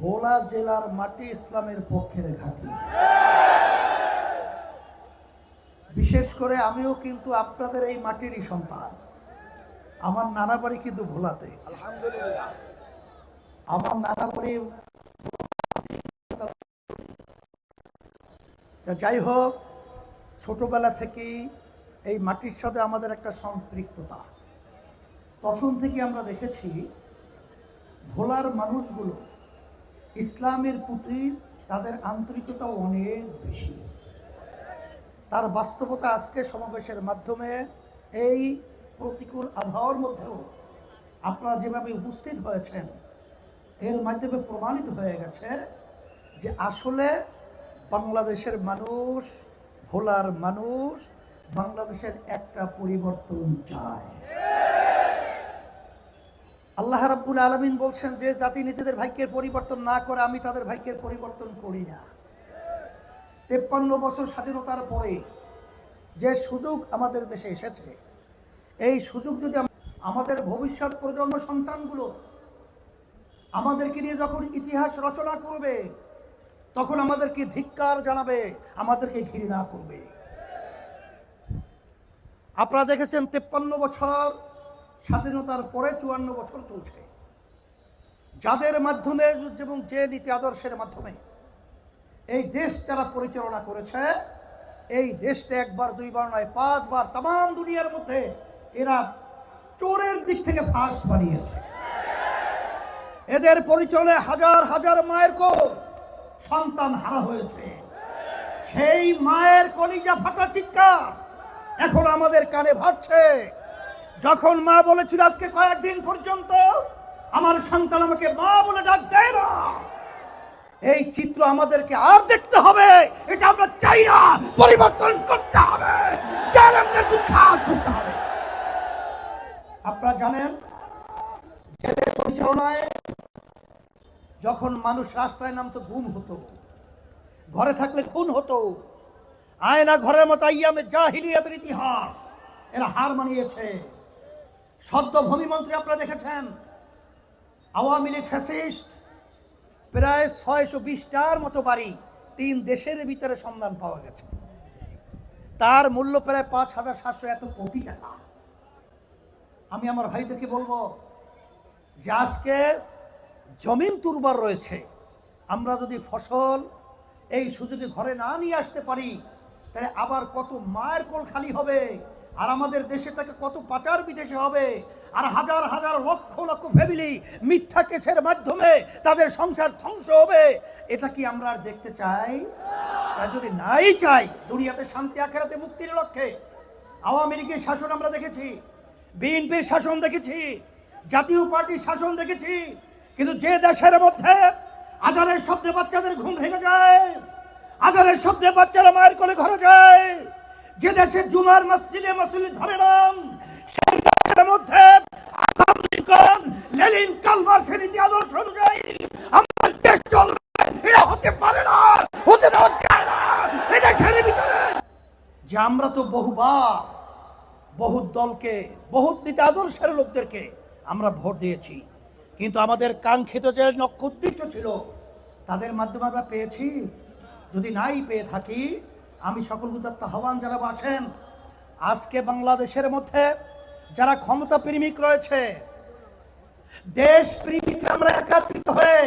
ভোলা জেলার মাটি ইসলামের পক্ষের ঘাঁটি। বিশেষ করে আমিও কিন্তু আপনাদের এই মাটিরই সন্তান। আমার নানা বাড়ি কিন্তু ভোলাতে। আলহামদুলিল্লাহ। আমার নানা বাড়ি যাই হোক ছোটবেলা থেকেই এই মাটির সাথে আমাদের একটা সম্পৃক্ততা। তখন থেকে আমরা দেখেছি ভোলার মানুষগুলো ইসলামের প্রতি তাদের আন্তরিকতা অনেক বেশি। তার বাস্তবতা আজকে সমাবেশের মাধ্যমে এই প্রতিকূল আবহাওয়ার মধ্যেও আপনারা যেভাবে উপস্থিত হয়েছেন, এর মাধ্যমে প্রমাণিত হয়ে গেছে যে আসলে বাংলাদেশের মানুষ, ভোলার মানুষ, বাংলাদেশের একটা পরিবর্তন চায়। আল্লাহ রাব্বুল আলমিন বলছেন যে জাতি নিজেদের ভাগ্যের পরিবর্তন না করে আমি তাদের ভাগ্যের পরিবর্তন করি না। তেপ্পান্ন বছর স্বাধীনতার পরে যে সুযোগ আমাদের দেশে এসেছে, এই সুযোগ যদি আমাদের ভবিষ্যৎ প্রজন্ম সন্তানগুলো আমাদেরকে নিয়ে যখন ইতিহাস রচনা করবে, তখন আমাদেরকে ধিক্কার জানাবে, আমাদেরকে ঘৃণা করবে। আপনারা দেখেছেন তেপ্পান্ন বছর স্বাধীনতার পরে চুয়ান্ন বছর চলছে। যাদের মাধ্যমে এবং যে নীতি আদর্শের মাধ্যমে এই দেশ যারা পরিচালনা করেছে, এই দেশটা একবার, দুইবার নয়, পাঁচবার তাম দুনিয়ার মধ্যে এরা চোরের দিক থেকে ফার্স্ট বানিয়েছে। এদের পরিচালনায় হাজার হাজার মায়ের কোল সন্তান হারা হয়েছে। সেই মায়ের কলিজা ফাটা চিৎকার এখন আমাদের কানে ভাবছে যখন মা বলেছিল আজকে কয়েকদিন পর্যন্ত, আমার সন্তান আমাকে মা বলে ডাক দেয় না। এই চিত্র আমাদেরকে আর দেখতে হবে, এটা আমরা চাই না। পরিবর্তন করতে হবে হবে। আপনারা জানেন জেলের পরিচালনায় যখন মানুষ রাস্তায় নামতো, গুম হতো। ঘরে থাকলে খুন হতো। আয়না ঘরের মতো আইয়ামে জাহিলিয়াতের ইতিহাস, এরা হার মানিয়েছে। সদ্য ভূমিমন্ত্রী আপনারা দেখেছেন? আওয়ামী লীগ ফ্যাসিস্ট, প্রায় ছয়শো বিশটার মতো বাড়ি তিন দেশের ভিতরে সন্ধান পাওয়া গেছে। তার মূল্য প্রায় পাঁচ হাজার সাতশো এত কোটি টাকা। আমি আমার ভাইদেরকে বলব যে আজকে জমিন তুরবার রয়েছে। আমরা যদি ফসল এই সুযোগে ঘরে না নিয়ে আসতে পারি, তাহলে আবার কত মায়ের কোল খালি হবে? আর আমাদের দেশে থেকে কত পাচার বিদেশে হবে? আর হাজার হাজার লক্ষ লক্ষ ফ্যামিলি মিথ্যা কেসের মাধ্যমে তাদের সংসার ধ্বংস হবে। এটা কি আমরা আর দেখতে চাই? তা যদি নাই চাই, দুনিয়াতে শান্তি, আখেরাতে মুক্তির লক্ষ্যে। আওয়ামী লীগের শাসন আমরা দেখেছি, বিএনপির শাসন দেখেছি, জাতীয় পার্টির শাসন দেখেছি। কিন্তু যে দেশের মধ্যে আজানের শব্দে বাচ্চাদের ঘুম ভেঙে যায়, আজানের শব্দে বাচ্চারা মায়ের কোলে ঘরে যায় যে দেশে জুমার মসজিদে মসজিদ ধরে নাম সেই দেশের মধ্যে আব্রাহাম লিঙ্কন, লেনিন কালমার নীতি আদর্শ অনুযায়ী আমার দেশ চলবে। এটা হতে পারে না হতে দেওয়া যায় না এই দেশের ভিতরে। যে আমরা তো বহুবার বহুত দলকে বহুত নীতি আদর্শের লোকদেরকে আমরা ভোট দিয়েছি। কিন্তু আমাদের কাঙ্ক্ষিত যে উদ্দেশ্য ছিল তাদের মাধ্যমে আমরা পেয়েছি। যদি নাই পেয়ে থাকি আমি সকল উদাত্ত আহ্বান যারা আছেন আজকে বাংলাদেশের মধ্যে যারা ক্ষমতা প্রেমিক রয়েছে, দেশ প্রেমিক আমরা একাত্রিত হয়ে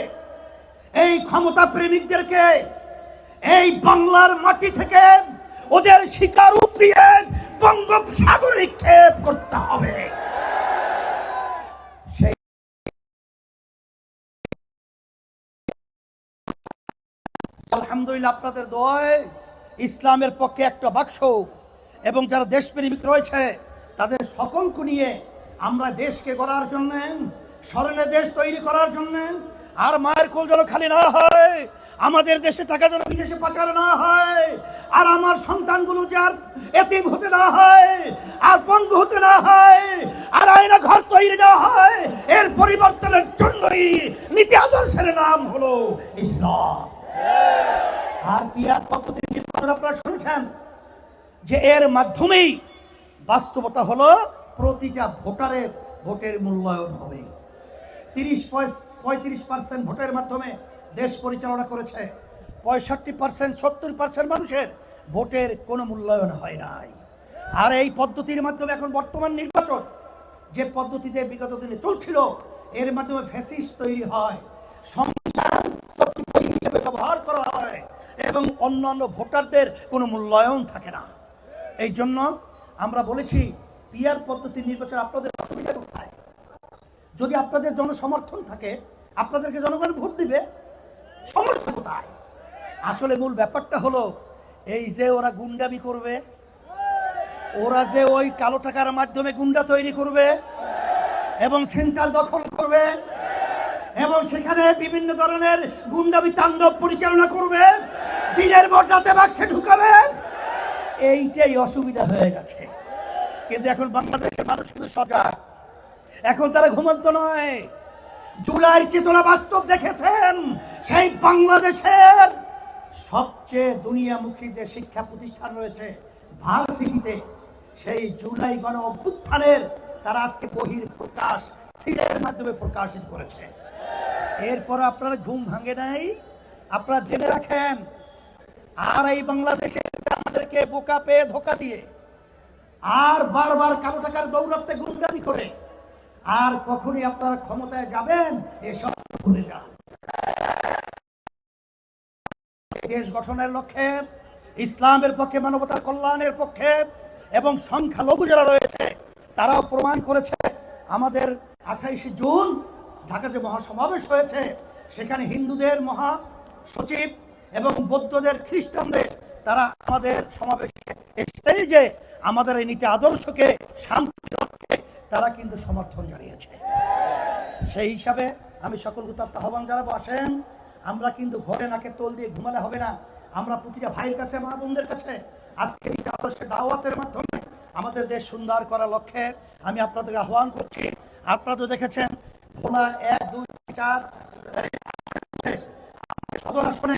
এই ক্ষমতা প্রেমিকদেরকে এই বাংলার মাটি থেকে ওদের শিকার উপড়িয়ে বঙ্গোপসাগরে নিক্ষেপ করতে হবে। আলহামদুলিল্লাহ আপনাদের দোয়ায় ইসলামের পক্ষে একটা বাক্স এবং যারা দেশপ্রেমিক রয়েছে, তাদের সকলকে নিয়ে আমরা দেশকে গড়ার জন্য স্মরণে দেশ তৈরি করার জন্য, আর মায়ের কোল যেন খালি না হয়, আমাদের দেশে টাকা যেন বিদেশে পাচার না হয়, আর আমার সন্তানগুলো যার এতিম হতে না হয়, আর পঙ্গু হতে না হয়, আর আয়না ঘর তৈরি না হয়, এর পরিবর্তনের জন্যই নীতি আদর্শের নাম হলো ইসলাম। আর পিয়ার পদ্ধতি নির্বাচন আপনারা শুনেছেন, যে এর মাধ্যমেই বাস্তবতা হলো প্রতিটা ভোটারের ভোটের মূল্যায়ন হবে। তিরিশ পঁয়ত্রিশ পার্সেন্ট ভোটের মাধ্যমে দেশ পরিচালনা করেছে। পঁয়ষট্টি পার্সেন্ট, সত্তর পার্সেন্ট মানুষের ভোটের কোনো মূল্যায়ন হয় নাই। আর এই পদ্ধতির মাধ্যমে এখন বর্তমান নির্বাচন, যে পদ্ধতিতে বিগত দিনে চলছিল, এর মাধ্যমে ফ্যাসিস্ট তৈরি হয়। সংবিধান শক্তি বই হিসেবে ব্যবহার করা হয় এবং অন্যান্য ভোটারদের কোনো মূল্যায়ন থাকে না। এই জন্য আমরা বলেছি পিয়ার পদ্ধতির নির্বাচন আপনাদের অসুবিধা কোথায়? যদি আপনাদের জনসমর্থন থাকে, আপনাদেরকে জনগণ ভোট দিবে, সমস্যা কোথায়? আসলে মূল ব্যাপারটা হলো, এই যে ওরা গুন্ডামি করবে, ওরা যে ওই কালো টাকার মাধ্যমে গুন্ডা তৈরি করবে, এবং সেন্ট্রাল দখল করবে, এবং সেখানে বিভিন্ন ধরনের গুন্ডামি তাণ্ডব পরিচালনা করবে দিনের ভোট রাতে বাক্সে ঢুকাবে এইটাই অসুবিধা হয়ে গেছে। কিন্তু এখন বাংলাদেশের মানুষ কিন্তু সজাগ। এখন তারা ঘুমন্ত নয়। জুলাই চেতনা বাস্তব দেখেছেন। সেই বাংলাদেশের সবচেয়ে দুনিয়ামুখী যে শিক্ষা প্রতিষ্ঠান রয়েছে ভার্সিটিতে, সেই জুলাই গণ অভ্যুত্থানের তারা আজকে বহির প্রকাশ সিলের মাধ্যমে প্রকাশিত করেছে। এরপর আপনারা ঘুম ভাঙে নাই। আপনারা জেনে রাখেন আর এই বাংলাদেশে আমাদেরকে বোকা পেয়ে ধোকা দিয়ে আর বারবার কালো টাকার দৌড়াতে গুন্ডামি করে, আর কখনই আপনারা ক্ষমতায় যাবেন এসব ভুলে যান। দেশ গঠনের লক্ষ্যে, ইসলামের পক্ষে, মানবতার কল্যাণের পক্ষে এবং সংখ্যালঘু যারা রয়েছে, তারাও প্রমাণ করেছে, আমাদের আঠাইশে জুন ঢাকা যে মহাসমাবেশ হয়েছে, সেখানে হিন্দুদের মহা সচিব এবং বৌদ্ধদের, খ্রিস্টানদের তারা আমাদের সমাবেশে স্টেজে আমাদের এই নীতি আদর্শকে শান্তি তারা কিন্তু সমর্থন জানিয়েছে। সেই হিসাবে আমি সকল তার আহ্বান জানাব, আসেন। আমরা কিন্তু ঘরে নাকে তোল দিয়ে ঘুমালে হবে না। আমরা প্রতিটা ভাইয়ের কাছে, মা বোনদের কাছে আজকে এই আদর্শের দাওয়াতের মাধ্যমে আমাদের দেশ সুন্দর করার লক্ষ্যে আমি আপনাদের আহ্বান করছি। আপনারা তো দেখেছেন এক, দুই, চার সদর আসনে